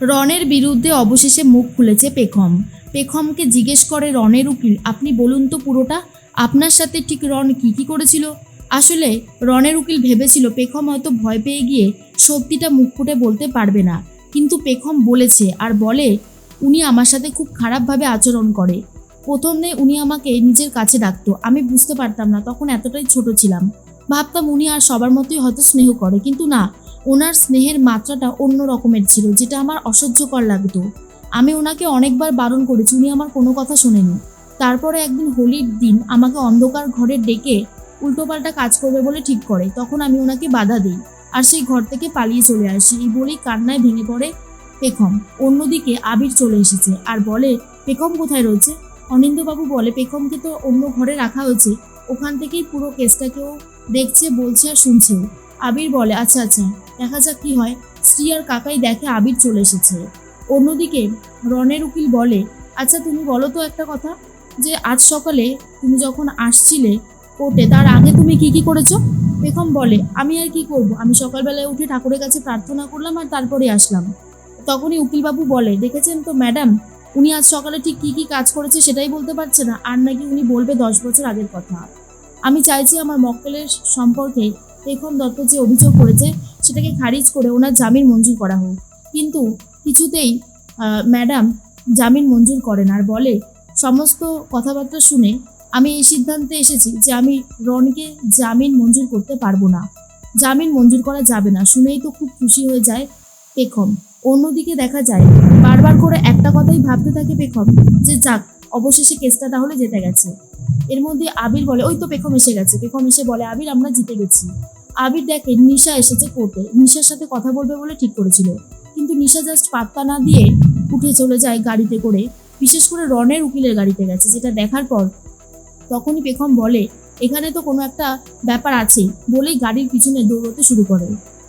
রনের বিরুদ্ধে অবশেষে মুখ খুলেছে পেখম। পেখমকে জিজ্ঞেস করে রনের উকিল, আপনি বলুন তো পুরোটা, আপনার সাথে ঠিক রন কি কি করেছিল? আসলে রনের উকিল ভেবেছিল পেখম হয়তো ভয় পেয়ে গিয়ে সত্যিটা মুখ ফুটে বলতে পারবে না। কিন্তু পেখম বলেছে আর বলে, উনি আমার সাথে খুব খারাপভাবে আচরণ করে। প্রথমে উনি আমাকে নিজের কাছে ডাকতো, আমি বুঝতে পারতাম না, তখন এতটাই ছোট ছিলাম। ভাবতাম উনি আর সবার মতোই হয়তো স্নেহ করে, কিন্তু না ওনার স্নেহের মাত্রাটা অন্য রকমের ছিল, যেটা আমার অসহ্যকর লাগতো। আমি ওনাকে অনেকবার বারণ করেছি, উনি আমার কোনো কথা শোনেনি তারপরে একদিন হোলির দিন আমাকে অন্ধকার ঘরে ডেকে উল্টোপাল্টা কাজ করবে বলে ঠিক করে, তখন আমি ওনাকে বাধা দিই আর সেই ঘর থেকে পালিয়ে চলে আসি। এই বলেই কান্নায় ভেঙে পড়ে পেখম। অন্যদিকে আবির চলে এসেছে আর বলে, পেখম কোথায় রয়েছে? অনিন্দবাবু বলে, পেখমকে তো অন্য ঘরে রাখা হয়েছে। ওখান থেকেই পুরো কেসটাকেও দেখছে, বলছে আর শুনছেও আবির বলে আচ্ছা আচ্ছা। দেখা যাক কি হয়। স্ত্রী আর কাকাই দেখে আবির চলে এসেছে। অন্যদিকে রনের উকিল বলে আচ্ছা তুমি বলো তো একটা কথা, যে আজ সকালে তুমি যখন আসছিলে কোর্টে, তার আগে তুমি কি কি করেছ? বেগম বলে, আমি আর কি করব? আমি সকালবেলায় উঠে ঠাকুরের কাছে প্রার্থনা করলাম আর তারপরে আসলাম। তখনই উকিলবাবু বলে, দেখেছেন তো, ম্যাডাম, উনি আজ সকালে ঠিক কি কি কাজ করেছে সেটাই বলতে পারছে না, আর নাকি উনি বলবে দশ বছর আগের কথা। আমি চাইছি আমার মক্কেলের সম্পর্কে পেখম দত্ত যে অভিযোগ করেছে সেটাকে খারিজ করে ওনার জামিন মঞ্জুর করা হোক। কিন্তু কিছুতেই ম্যাডাম জামিন মঞ্জুর করেন আর বলে, সমস্ত কথাবার্তা শুনে আমি এই সিদ্ধান্তে এসেছি যে আমি রনকে জামিন মঞ্জুর করতে পারব না। জামিন মঞ্জুর করা যাবে না। শুনেই তো খুব খুশি হয়ে যায় পেখম। অন্যদিকে দেখা যায়, বারবার করে একটা কথাই ভাবতে থাকে পেখম যে, যাক, অবশেষে কেসটা তাহলে জিতে গেছে। এর মধ্যে আবির বলে, ওই তো পেখম এসে গেছে। পেখম এসে বলে, আবির, আমরা জিতে গেছি। আবির দেখে নিশা এসেছে কোর্টে। নিশার সাথে কথা বলবে বলে ঠিক করেছিল। কিন্তু নিশা জাস্ট পাত্তা না দিয়ে উঠে চলে যায় গাড়িতে করে। বিশেষ করে রনের উকিলের গাড়িতে গেছে, যেটা দেখার পর তখনই পেখম বলে, এখানে তো কোনো একটা ব্যাপার আছে। বলেই গাড়ির পিছনে দৌড়তে শুরু করে।